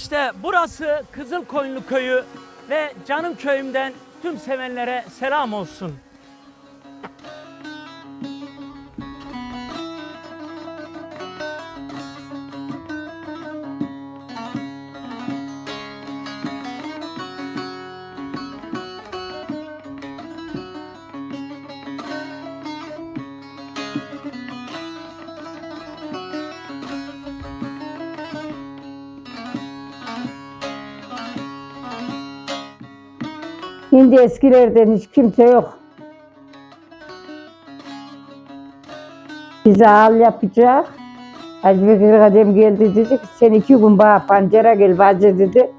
İşte burası Kızılkoyunlu köyü ve canım köyümden tüm sevenlere selam olsun. Şimdi eskilerden hiç kimse yok. Bize al yapacak. Hacı Bekir Kadem geldi dedi ki sen iki gün bana pancara gel bacı dedi.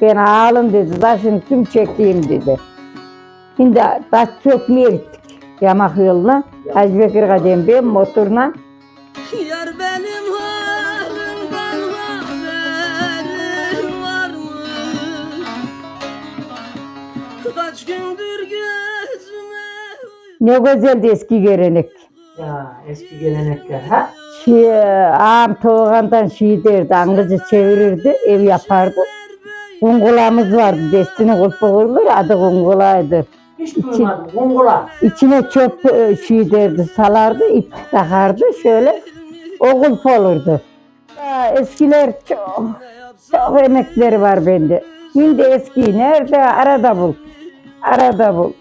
Ben ağalım dedi. Taşın tüm çekeyim dedi. Şimdi taş çökmeye gittik. Yamak yoluna. Hacı Bekir Kadem ben motorla Yar ne güzeldi eski gelenek. Ya eski gelenekler ha? Şey, ağam Toğan'dan şey derdi, angıcı çevirirdi, ev yapardı. Kungulamız vardı, destini kulpu kurulur, adı kungulaydı. Hiç duymadım. Mongula. İçine çöp e, şey derdi, salardı, ip takardı, şöyle o kulp olurdu. Ya, eskiler çok, çok emekleri var bende. Şimdi eski nerede? Arada bul. Arada bul.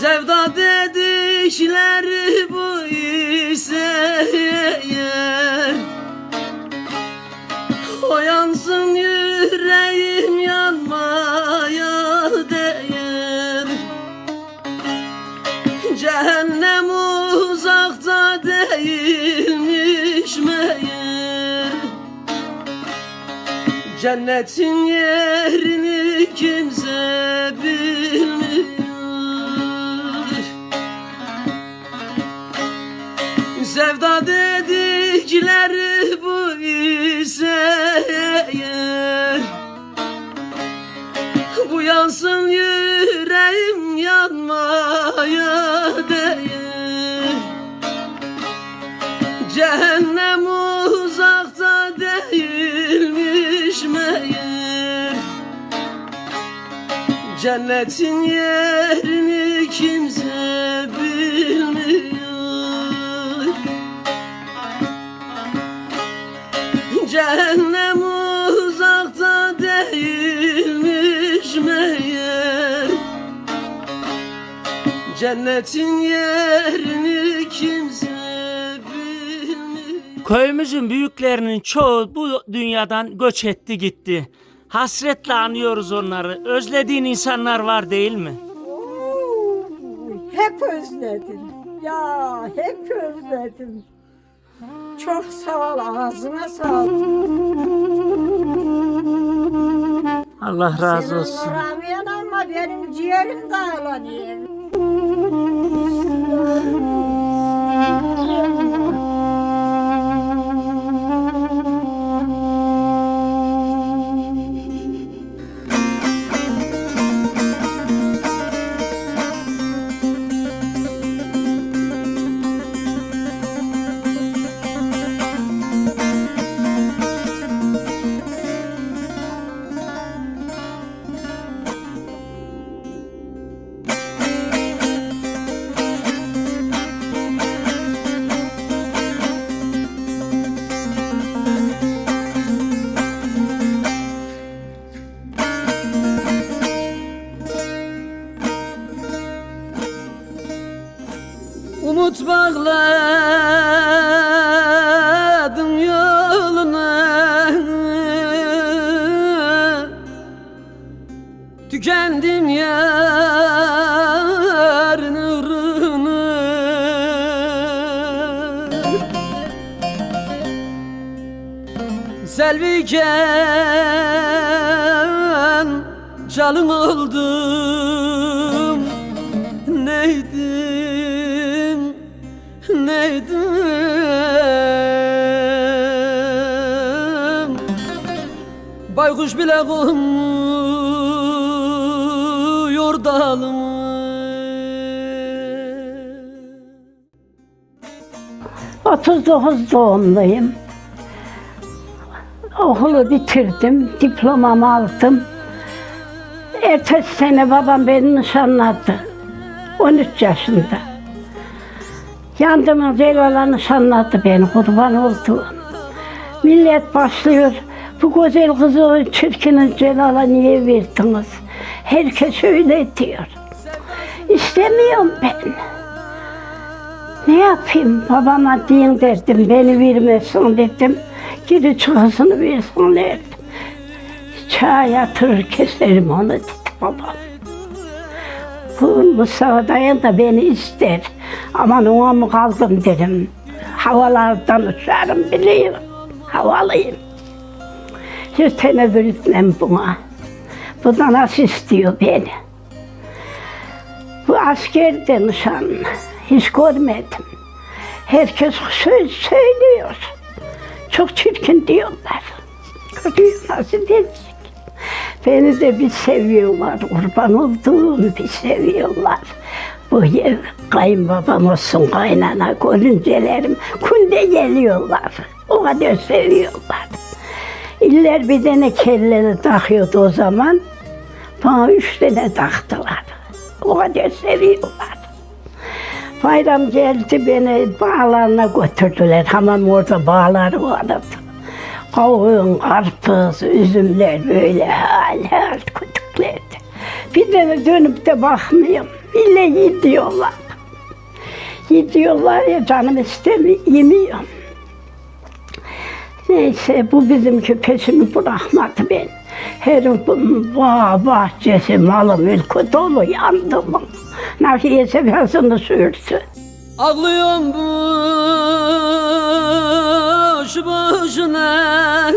Sevda dedikleri bu ise eğer O yansın yüreğim yanmaya değer. Cehennem uzakta değilmiş meğer. Cennetin yerini kimse dedikleri bu eğer Bu yansın yüreğim yanmaya değer. Cehennem uzakta değilmiş meğer. Cennetin yerini kimse Cennetin yerini kimse bilmiyor Köyümüzün büyüklerinin çoğu bu dünyadan göç etti gitti. Hasretle anıyoruz onları. Özlediğin insanlar var değil mi? Hep özledim. Ya hep özledim. Çok sağ ol, ağzına sağlık. Allah razı Senin olsun. uğramayan ama benim ciğerim dağılanıyor. Yarın uğruna Selviken çalın oldum Neydim, neydim? Baykuş bile konmuyor dalıma 39 doğumluyum. Okulu bitirdim, diplomamı aldım. Ertesi sene babam beni nişanladı. 13 yaşında. Yandımın Celal'a nişanladı beni, kurban oldu. Millet başlıyor, bu güzel kızı çirkinin Celal'a niye verdiniz? Herkes öyle diyor. İstemiyorum ben. Ne yapayım? Babama deyin derdim, beni vermesin dedim. Geri çıkasını versin derdim. Çağ yatırır keserim onu dedi babam. Bu Mustafa dayan da beni ister. Aman ona mı kaldım dedim. Havalardan uçarım biliyorum. Havalıyım. Hiç tenezzül etmem buna. Bu da nasıl istiyor beni. Bu askerde nişan. Hiç görmedim. Herkes söz söylüyor. Çok çirkin diyorlar. Görüyor nasıl diyecek. Beni de bir seviyorlar. Kurban olduğum bir seviyorlar. Bu ev kayınbabam olsun kaynana görüncelerim kunde geliyorlar. O kadar seviyorlar. İller bir tane kelleri takıyordu o zaman. Bana üç tane taktılar. O kadar seviyorlar. Bayram geldi beni bağlarına götürdüler. Hemen orada bağları vardı. Kavun, karpuz, üzümler böyle hal hal kütüklerdi. Bir tane dönüp de bakmıyorum. İlle yiyorlar. Yiyorlar ya canım istemiyor, yemiyorum. Neyse bu bizimki peşimi bırakmadı ben. Her bağ, bahçesi, malı, mülkü dolu yandım. Nakiye sefasını sürdü. Ağlıyorum boş boşuna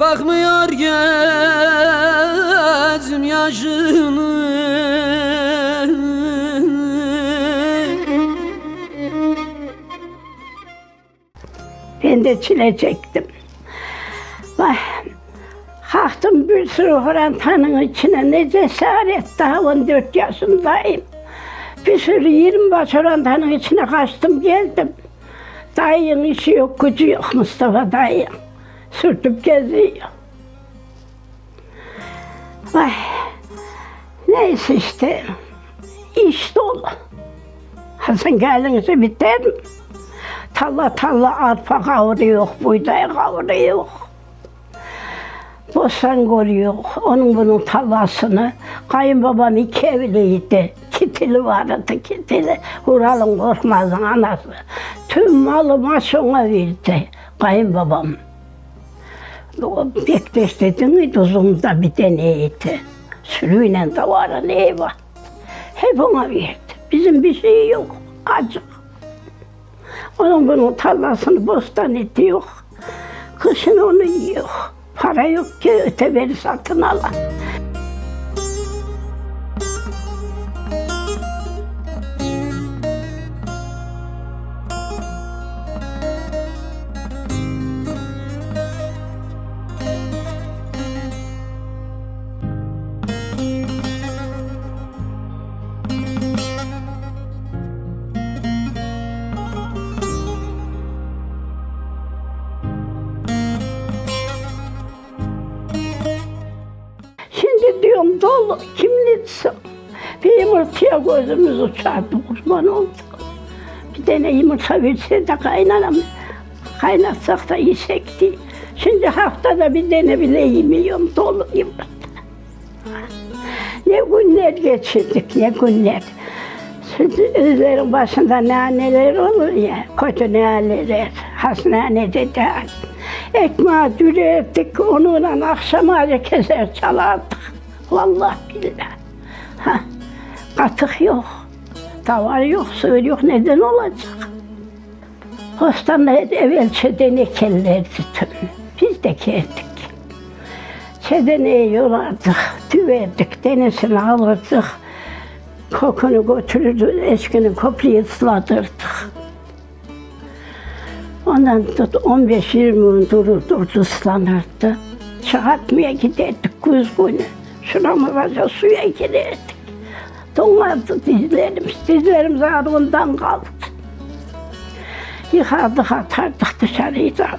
Bakmıyor gözüm yaşını Ben de çile çektim. Vay, kalktım bir sürü horantanın içine ne cesaret daha 14 yaşındayım. Bir sürü 20 baş horantanın içine kaçtım geldim. Dayının işi yok, gücü yok Mustafa dayı. Sürtüp geziyor. Vay, neyse işte, iş dolu. Hasan gelinizi biter mi? Talla talla arpa kavuruyor, buğday kavuruyor. Bostan görüyor, onun bunun tallasını. Kayınbabam iki evliydi. Kitili vardı, kitili. Huralın Korkmaz'ın anası. Tüm malı maşona verdi kayınbabam. Bektaş dedi miydi uzunda bir deneydi. Sürüyle de var ne var. Hep ona verdi. Bizim bir şey yok. Acık. Onun bunun tarlasını bostan eti yok. Kışın onu yiyor. Para yok ki öteberi satın alan. Dolu kimliksin. Bir yumurtaya gözümüz uçardı kurban oldu. Bir tane yumurta verse de kaynanam kaynatsak da diye. Şimdi haftada bir tane bile yemiyorum dolu yumurta. Ne günler geçirdik ne günler. Şimdi özlerin başında naneler olur ya, kötü naneler, hastanede de. Ekmeği dürerdik, onunla akşam ağacı keser çalardık. Vallahi billahi. Ha, katık yok, davar yok, sığır yok, neden olacak? Postanla evvel çedene kellerdi tüm. Biz de geldik. Çedeneyi yolardık, düverdik, denesini alırdık. Kokunu götürürdü, eskinin koplayı ıslatırdık. Ondan tut 15-20 gün durur durdu ıslanırdı. Çıkartmaya giderdik kuz günü. Şuramıza suya girerdik. Donardı dizlerimiz, dizlerimiz ağrığından kaldı. Yıkardık atardık dışarıya.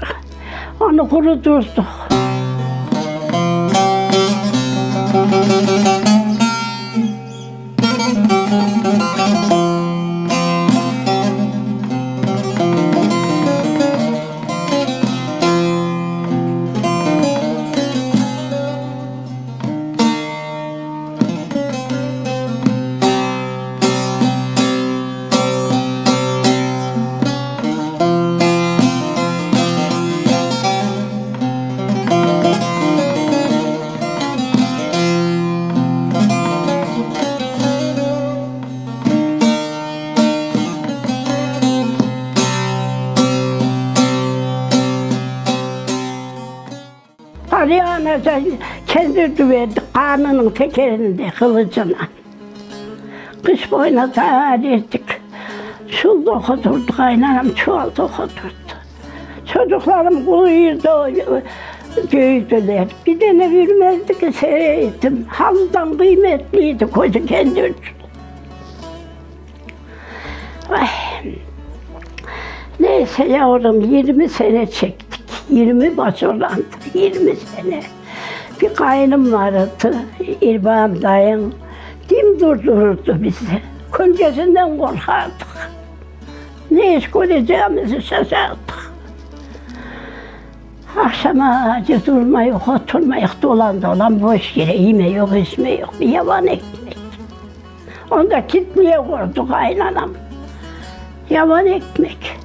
Onu kuruturduk. Da kendi düverdi karnının tekerinde kılıcına. Kış boyuna tayyar ettik. Şulda okuturduk, kaynanam çuvalda okuturdu. Çocuklarım kuluydu, büyüdüler. Bir tane bilmezdi ki seyrettim. Halıdan kıymetliydi koca kendi ölçülü. Ay. Neyse yavrum 20 sene çektik. 20 başolandı. 20 sene. Bir kaynım vardı. İrbağım dayım. Dim durdururdu bizi. Köncesinden korkardık. Ne iş göreceğimizi şaşardık. Akşama acı durma yok, oturma yok, dolan dolan boş yere yeme yok, içme yok, bir yavan ekmek. Onda kitliye koydu kaynanam. Yavan ekmek.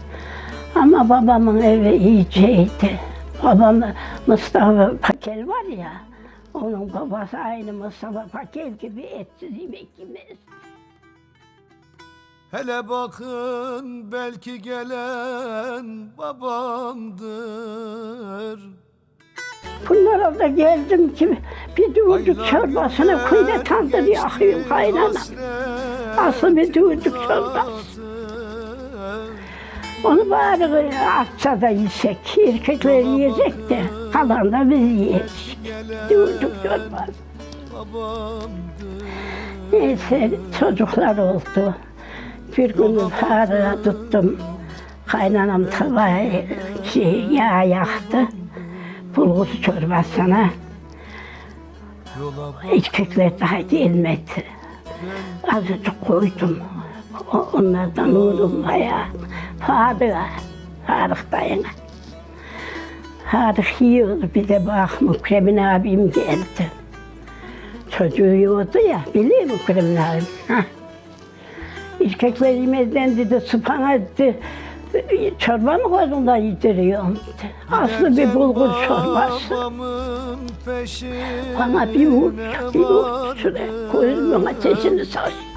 Ama babamın evi iyiceydi. Babam Mustafa Pakel var ya, onun babası aynı Mustafa Pakel gibi etsiz yemek yemez. Hele bakın belki gelen babamdır. Bunlara da geldim ki bir duvurcuk çorbasını kuyda tandır yakıyorum kaynanam. Asıl bir duvurcuk çorbası. Onu bari atsa da yesek, erkekler yiyecek de kalan da biz yiyecek. Çorbası. Babamdır. Neyse çocuklar oldu. Bir gün fare tuttum. Kaynanam tavayı şey, yağ yaktı. Bulgur çorbasına. Erkekler daha gelmedi. Azıcık koydum. Onlardan vurdum bayağı. Fadığa, Faruk dayına. Faruk yiyordu bir de bak Mükremin abim geldi. Çocuğu yiyordu ya, biliyor musun Mükremin abim? Hah. Erkekler yemezden dedi, sıpana dedi, çorba mı koydun da yediriyorsun dedi. Aslı bir bulgur çorbası. Bana bir vurdu, bir vurdu şuraya. Gözümün ateşini saçtı.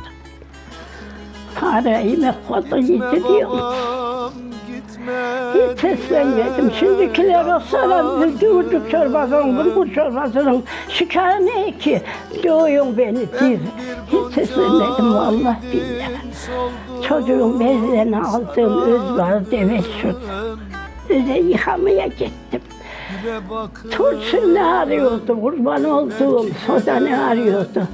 Yediriyorum. Babam gitme Hiç seslenmedim. Şimdikiler olsalar bir vurduk çorbasının, bulgur çorbasının şikayı ne ki? Doğuyun beni diyor. Hiç seslenmedim vallahi billahi. Çocuğun bezlerini aldığım öz var deve sürdüm. Öyle yıkamaya gittim. Turşu ne arıyordu, kurban olduğum soda ne arıyordu.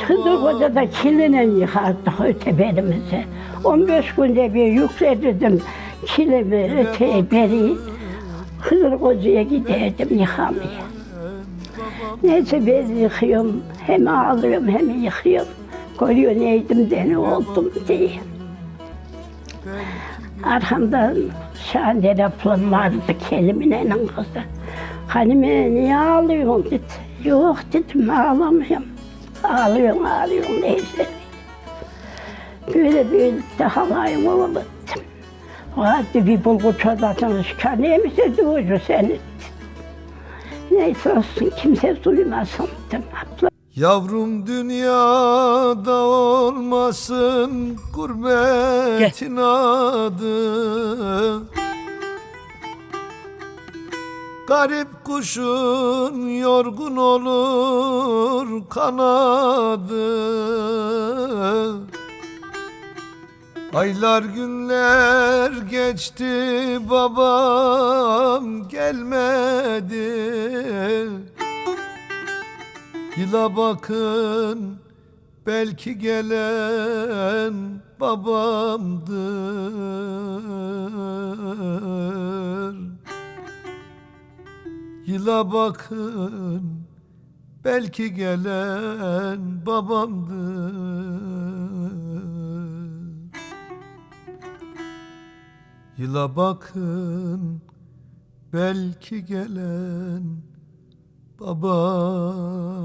Hızır Hoca da kiline yıkardık öteberimizi. 15 günde bir yükledirdim kilimi öteye beri. Hızır Hoca'ya giderdim yıkamaya. Neyse ben yıkıyorum, hem ağlıyorum hem yıkıyorum. Görüyor neydim de ne oldum diye. Arkamdan Şahander ablam vardı kelimenin kızı. Hanime niye ağlıyorsun dedi. Yok dedim ağlamıyorum. Ağlıyorum ağlıyorum neyse. Böyle böyle de halayım dedim. Hadi bir bulgur çorbasını çıkar. Neymişse doğru seni. Neyse olsun kimse duymasın. Abla Yavrum dünyada olmasın gurbetin adı Garip kuşun yorgun olur kanadı. Aylar günler geçti babam gelmedi. Yıla bakın belki gelen babamdır. Yıla bakın belki gelen babamdır. Yıla bakın belki gelen babamdır